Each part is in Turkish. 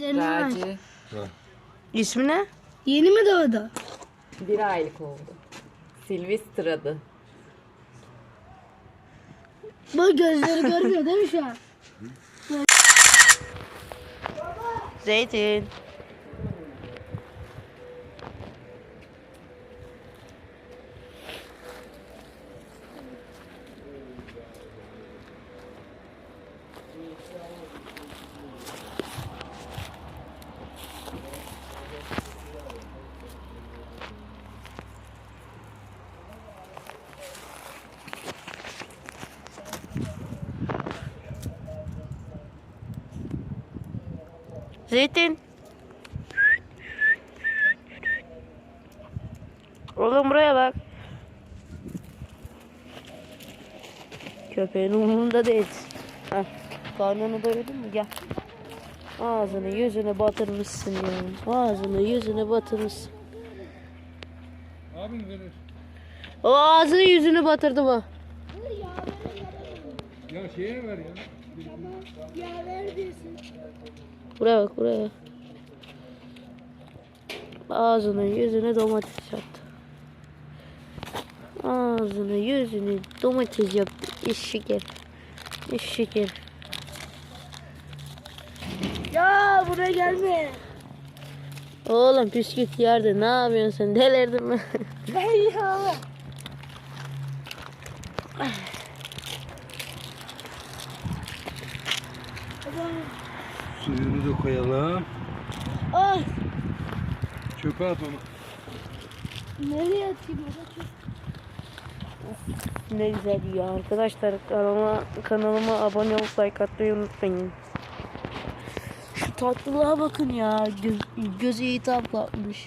Var. Raci İsmi ne? Yeni mi doğdu? bir aylık oldu. Silvester adı. Bu gözleri görmüyor değil mi şu an? Zeytin. Zeytin. Oğlum buraya bak. Köpeğin umurunda değil. Heh, karnını doyurdun mu? Gel. Ağzını yüzünü batırmışsın ya. Ağzını yüzünü batırmışsın. Abin verir. O ağzını yüzünü batırdı bu. Ya şeye ver ya. Ya. Buraya bak buraya. Ağzını yüzünü domates yaptı. Ağzını yüzünü domates yaptı. Eşek herif. Eşek herif. Ya buraya gelme. Oğlum bisküvit yerde ne yapıyorsun sen delirdin mi? Ben ya. Suyunu da koyalım. Ay Çöpe at onu. nereye atayım ne güzel ya arkadaşlar kanalıma, kanalıma abone olup like atmayı unutmayın. Şu tatlılığa bakın ya göz, gözü hitap kalkmış.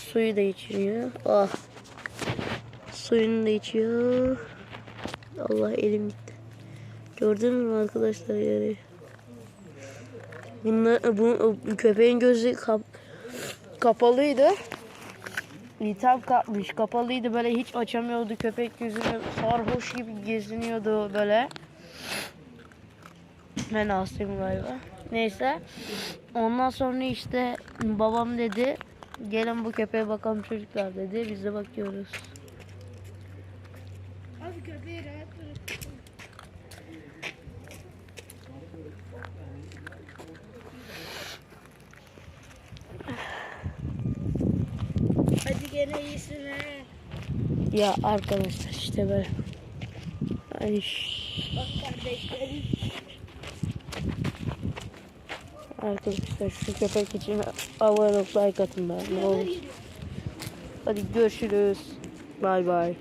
Suyu da içiyor. Ah. Suyunu da içiyor. Allah elim gitti. Gördün mü arkadaşlar yani? Bunlar, bu köpeğin gözü kap, kapalıydı. İltihap kapmış. Kapalıydı böyle hiç açamıyordu. Köpek yüzünü sarhoş gibi geziniyordu böyle. Ben hastayım galiba. Neyse. Ondan sonra işte babam dedi gelin bu köpeğe bakalım çocuklar dedi. Biz de bakıyoruz. Köpeği rahat. Hadi gene iyisin he. Ya arkadaşlar işte böyle. Ay, Bak kardeşlerim. arkadaşlar şu köpek için abone olup like atın ben. Ne olur. Hadi görüşürüz. Bay bay.